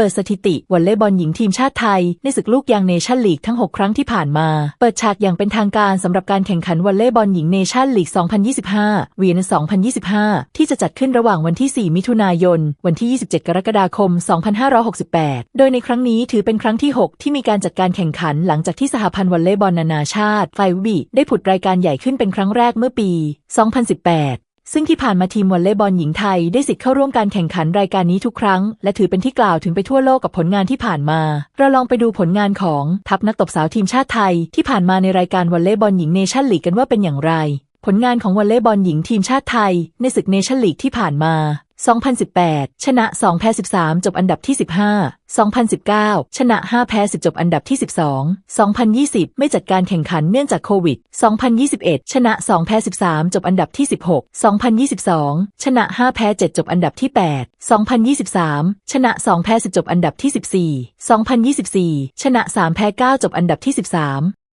เปิดสถิติวอลเลย์บอลหญิงทีมชาติไทย ในศึกลูกยางเนชั่นลีกทั้ง 6 ครั้งที่ผ่านมา เปิดฉากอย่างเป็นทางการสำหรับการแข่งขันวอลเลย์บอลหญิงเนชั่นลีก 2025 เวียน 2025 ที่จะจัดขึ้นระหว่างวันที่ 4 มิถุนายน วันที่ 27 กรกฎาคม 2568 โดยในครั้งนี้ถือเป็นครั้งที่ 6 ที่มีการจัดการแข่งขันหลังจากที่สหพันธ์วอลเลย์บอลนานาชาติไฟวีได้ผุดรายการใหญ่ขึ้นเป็นครั้งแรกเมื่อปี 2018 ซึ่งที่ผ่านมาทีมวอลเลย์บอลหญิงไทยได้สิทธิ์เข้าร่วมการแข่งขันรายการนี้ทุกครั้ง และถือเป็นที่กล่าวถึงไปทั่วโลกกับผลงานที่ผ่านมา เราลองไปดูผลงานของทัพนักตบสาวทีมชาติไทย ที่ผ่านมาในรายการวอลเลย์บอลหญิงเนชั่นลีกกันว่าเป็นอย่างไร ผลงานของวอลเลย์บอลหญิงทีมชาติไทย ในศึกเนชั่นลีกที่ผ่านมา 2018 ชนะ 2 แพ้ 13 จบอันดับที่ 15 2019 ชนะ 5 แพ้ 10 จบอันดับที่ 12 2020 ไม่จัดการแข่งขันเนื่องจากโควิด 2021 ชนะ 2 แพ้ 13 จบอันดับที่ 16 2022 ชนะ 5 แพ้ 7 จบอันดับที่ 8 2023 ชนะ 2 แพ้ 10 จบอันดับที่ 14 2024 ชนะ 3 แพ้ 9 จบอันดับที่ 13